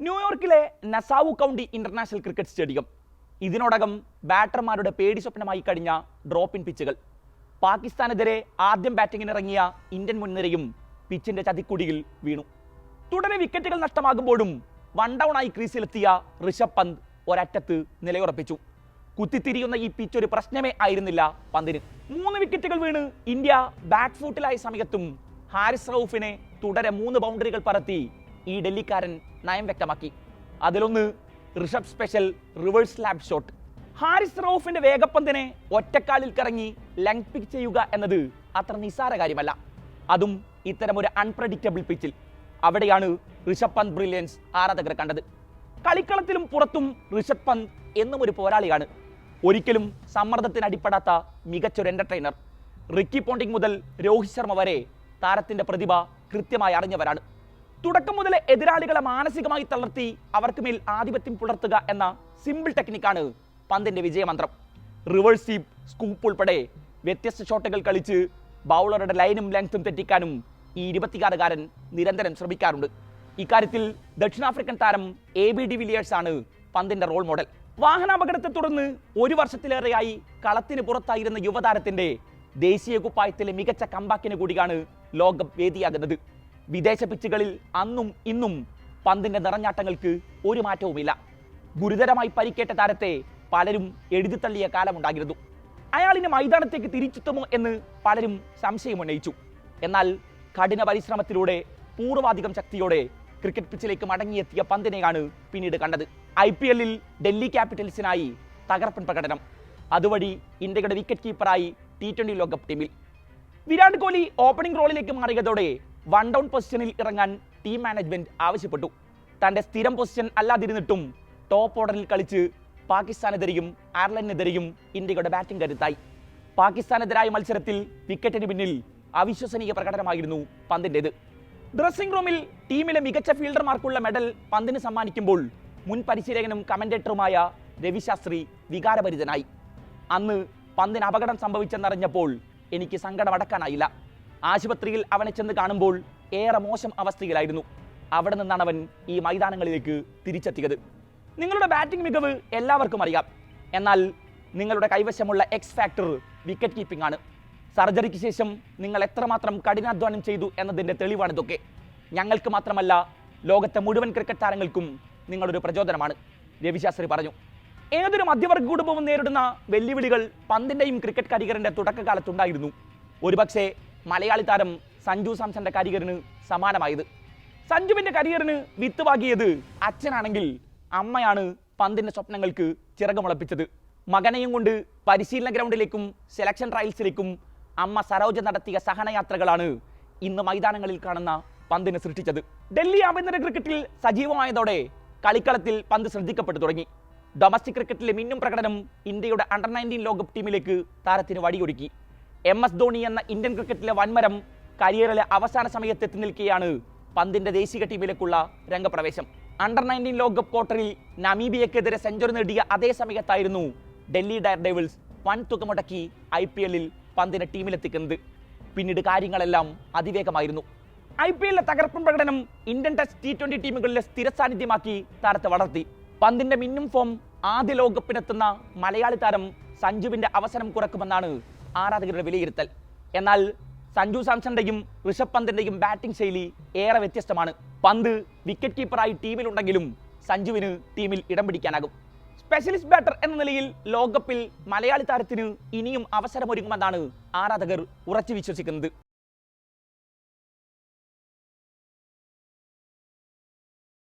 ന്യൂയോർക്കിലെ Nassau county international cricket stadium. ഇതിനോടകം ബാറ്റർമാരുടെ പേടി സ്വപ്നമായി കഴിഞ്ഞ ഡ്രോപ്പ് ഇൻ പിച്ചുകൾ. പാകിസ്ഥാനെതിരെ ആദ്യം ബാറ്റിങ്ങിനിറങ്ങിയ ഇന്ത്യൻ മുൻനിരയും പിച്ചിന്റെ ചതിക്കുടിയിൽ വീണു. തുടരെ വിക്കറ്റുകൾ നഷ്ടമാകുമ്പോഴും വൺ ഡൗൺ ആയി ക്രീസിലെത്തിയ ഋഷഭ് പന്ത് ഒരറ്റത്ത് നിലയുറപ്പിച്ചു. കുത്തിത്തിരിയുന്ന ഈ പിച്ച് ഒരു പ്രശ്നമേ ആയിരുന്നില്ല പന്തിന്. മൂന്ന് വിക്കറ്റുകൾ വീണ് ഇന്ത്യ ബാക്ക് ഫൂട്ടിലായ സമയത്തും ഹാരിസ് റൌഫിനെ തുടരെ മൂന്ന് ബൗണ്ടറികൾ പറത്തി ഈ ഡൽഹിക്കാരൻ നയം വ്യക്തമാക്കി. അതിലൊന്ന് Rishabh special reverse lap shot Haris റൌഫിന്റെ വേഗപ്പന്തിനെ ഒറ്റക്കാലിൽ കറങ്ങി ലെങ് പിക്ക് ചെയ്യുക എന്നത് അത്ര നിസ്സാര കാര്യമല്ല. അതും ഇത്തരം ഒരു അൺപ്രഡിക്റ്റബിൾ പിച്ചിൽ അവിടെയാണ് ഋഷഭ് പന്ത് ബ്രില്യൻസ് ആരാധകർ കണ്ടത്. കളിക്കളത്തിലും പുറത്തും ഋഷഭ് പന്ത് എന്നും ഒരു പോരാളിയാണ്. ഒരിക്കലും സമ്മർദ്ദത്തിന് അടിപ്പെടാത്ത മികച്ചൊരു എന്റർടൈനർ റിക്കി പോണ്ടിങ് മുതൽ രോഹിത് ശർമ്മ വരെ താരത്തിന്റെ പ്രതിഭ കൃത്യമായി അറിഞ്ഞവരാണ്. തുടക്കം മുതൽ എതിരാളികളെ മാനസികമായി തളർത്തി അവർക്ക് മേൽ ആധിപത്യം പുലർത്തുക എന്ന സിമ്പിൾ ടെക്നിക്കാണ് പന്തിന്റെ വിജയമന്ത്രം. റിവേഴ്സ് സീപ്പ് സ്കൂപ്പ് ഉൾപ്പെടെ വ്യത്യസ്ത ഷോട്ടുകൾ കളിച്ച് ബൗളറുടെ ലൈനും ലെങ്ത്തും തെറ്റിക്കാനും ഈ ഇരുപത്തിയാറുകാരൻ നിരന്തരം ശ്രമിക്കാറുണ്ട്. ഇക്കാര്യത്തിൽ ദക്ഷിണാഫ്രിക്കൻ താരം എ ബി ഡി വിലിയേഴ്സ് ആണ് പന്തിന്റെ റോൾ മോഡൽ വാഹനാപകടത്തെ തുടർന്ന് ഒരു വർഷത്തിലേറെയായി കളത്തിന് പുറത്തായിരുന്ന യുവതാരത്തിന്റെ ദേശീയ കുപ്പായത്തിലെ മികച്ച കമ്പാക്കിന് കൂടിയാണ് ലോകം വേദിയാകുന്നത്. വിദേശ പിച്ചുകളിൽ അന്നും ഇന്നും പന്തിന്റെ നിറഞ്ഞാട്ടങ്ങൾക്ക് ഒരു മാറ്റവുമില്ല. ഗുരുതരമായി പരിക്കേറ്റ താരത്തെ പലരും എഴുതിത്തള്ളിയ കാലമുണ്ടായിരുന്നു. അയാളിന് മൈതാനത്തേക്ക് തിരിച്ചെത്തുമോ എന്ന് പലരും സംശയം സംശയമുന്നയിച്ചു എന്നാൽ കഠിന പരിശ്രമത്തിലൂടെ പൂർവാധികം ശക്തിയോടെ ക്രിക്കറ്റ് പിച്ചിലേക്ക് മടങ്ങിയെത്തിയ പന്തിനെയാണ് പിന്നീട് കണ്ടത്. ഐ പി എല്ലിൽ ഡൽഹി ക്യാപിറ്റൽസിനായി തകർപ്പൻ പ്രകടനം. അതുവഴി ഇന്ത്യയുടെ വിക്കറ്റ് കീപ്പറായി ടി ട്വന്റി ലോകകപ്പ് ടീമിൽ. വിരാട് കോഹ്ലി ഓപ്പണിംഗ് റോളിലേക്ക് മാറിയതോടെ വൺ ഡൗൺ പൊസിഷനിൽ ഇറങ്ങാൻ ടീം മാനേജ്മെന്റ് ആവശ്യപ്പെട്ടു. തന്റെ സ്ഥിരം പൊസിഷൻ അല്ലാതിരുന്നിട്ടും ടോപ്പ് ഓർഡറിൽ കളിച്ച് പാകിസ്ഥാനെതിരെയും അയർലൻഡിനെതിരെയും ഇന്ത്യയുടെ ബാറ്റിംഗ് കരുത്തായി. പാകിസ്ഥാനെതിരായ മത്സരത്തിൽ വിക്കറ്റിന് പിന്നിൽ അവിശ്വസനീയ പ്രകടനമായിരുന്നു പന്തിന്റെത്. ഡ്രസ്സിംഗ് റൂമിൽ ടീമിലെ മികച്ച ഫീൽഡർമാർക്കുള്ള മെഡൽ പന്തിന് സമ്മാനിക്കുമ്പോൾ മുൻ പരിശീലകനും കമന്റേറ്ററുമായ രവിശാസ്ത്രി വികാരഭരിതനായി. അന്ന് പന്തിന് അപകടം സംഭവിച്ചെന്നറിഞ്ഞപ്പോൾ എനിക്ക് സങ്കടം അടക്കാനായില്ല ആശുപത്രിയിൽ അവനെ ചെന്ന് കാണുമ്പോൾ ഏറെ മോശം അവസ്ഥയിലായിരുന്നു. അവിടെ നിന്നാണ് അവൻ ഈ മൈതാനങ്ങളിലേക്ക് തിരിച്ചെത്തിയത്. നിങ്ങളുടെ ബാറ്റിംഗ് മികവ് എല്ലാവർക്കും അറിയാം. എന്നാൽ നിങ്ങളുടെ കൈവശമുള്ള എക്സ് ഫാക്ടർ വിക്കറ്റ് കീപ്പിംഗ് ആണ്. സർജറിക്ക് ശേഷം നിങ്ങൾ എത്രമാത്രം കഠിനാധ്വാനം ചെയ്തു എന്നതിന്റെ തെളിവാണിതൊക്കെ ഞങ്ങൾക്ക് മാത്രമല്ല ലോകത്തെ മുഴുവൻ ക്രിക്കറ്റ് താരങ്ങൾക്കും നിങ്ങളൊരു പ്രചോദനമാണ്. രവിശാസ്ത്രി പറഞ്ഞു ഏതൊരു മധ്യവർഗ കുടുംബവും നേരിടുന്ന വെല്ലുവിളികൾ പന്തിന്റെയും ക്രിക്കറ്റ് കരിയറിന്റെ തുടക്കകാലത്തുണ്ടായിരുന്നു. ഒരുപക്ഷെ മലയാളി താരം സഞ്ജു സാംസന്റെ കരിയറിന് സമാനമായത്. സഞ്ജുവിന്റെ കരിയറിന് വിത്ത് അച്ഛനാണെങ്കിൽ അമ്മയാണ് പന്തിന്റെ സ്വപ്നങ്ങൾക്ക് ചിറകുമുളപ്പിച്ചത്. മകനെയും കൊണ്ട് പരിശീലന ഗ്രൗണ്ടിലേക്കും സെലക്ഷൻ ട്രയൽസിലേക്കും അമ്മ സരോജ നടത്തിയ സഹനയാത്രകളാണ് ഇന്ന് മൈതാനങ്ങളിൽ കാണുന്ന പന്തിന് സൃഷ്ടിച്ചത്. ഡൽഹി ആഭ്യന്തര ക്രിക്കറ്റിൽ സജീവമായതോടെ കളിക്കളത്തിൽ പന്ത് ശ്രദ്ധിക്കപ്പെട്ടു തുടങ്ങി. ഡൊമസ്റ്റിക് ക്രിക്കറ്റിലെ മിന്നും പ്രകടനം ഇന്ത്യയുടെ അണ്ടർ നയന്റീൻ ലോകകപ്പ് ടീമിലേക്ക് താരത്തിന് വഴിയൊരുക്കി. എം എസ് ധോണി എന്ന ഇന്ത്യൻ ക്രിക്കറ്റിലെ വൻമരം കരിയറിലെ അവസാന സമയത്ത് എത്തി നിൽക്കുകയാണ് പന്തിന്റെ ദേശീയ ടീമിലേക്കുള്ള രംഗപ്രവേശം. അണ്ടർ നയന്റീൻ ലോകകപ്പ് ക്വാർട്ടറിൽ നമീബിയക്കെതിരെ സെഞ്ചുറി നേടിയ അതേ സമയത്തായിരുന്നു ഡൽഹി ഡയർ ഡേവിൾസ് വൻ തുക മുടക്കി ഐ പി എല്ലിൽ പന്തിനെ ടീമിലെത്തിക്കുന്നത്. പിന്നീട് കാര്യങ്ങളെല്ലാം അതിവേഗമായിരുന്നു. ഐ പി എല്ലിലെ തകർപ്പൻ പ്രകടനം ഇന്ത്യൻ ടെസ്റ്റ് ടി ട്വന്റി ടീമുകളിലെ സ്ഥിര സാന്നിധ്യമാക്കി താരത്തെ വളർത്തി. പന്തിന്റെ മിന്നും ഫോം ആദ്യ ലോകകപ്പിനെത്തുന്ന മലയാളി താരം സഞ്ജുവിന്റെ അവസരം കുറക്കുമെന്നാണ് ആരാധകരുടെ വിലയിരുത്തൽ. എന്നാൽ സഞ്ജു സാംസന്റെയും ഋഷഭ് പന്തിന്റെയും ബാറ്റിംഗ് ശൈലി ഏറെ വ്യത്യസ്തമാണ്. പന്ത് വിക്കറ്റ് കീപ്പറായി ടീമിലുണ്ടെങ്കിലും സഞ്ജുവിന് ടീമിൽ ഇടം പിടിക്കാനാകും. സ്പെഷ്യലിസ്റ്റ് ബാറ്റർ എന്ന നിലയിൽ ലോകകപ്പിൽ മലയാളി താരത്തിന് ഇനിയും അവസരമൊരുങ്ങുമെന്നാണ് ആരാധകർ ഉറച്ചു വിശ്വസിക്കുന്നത്.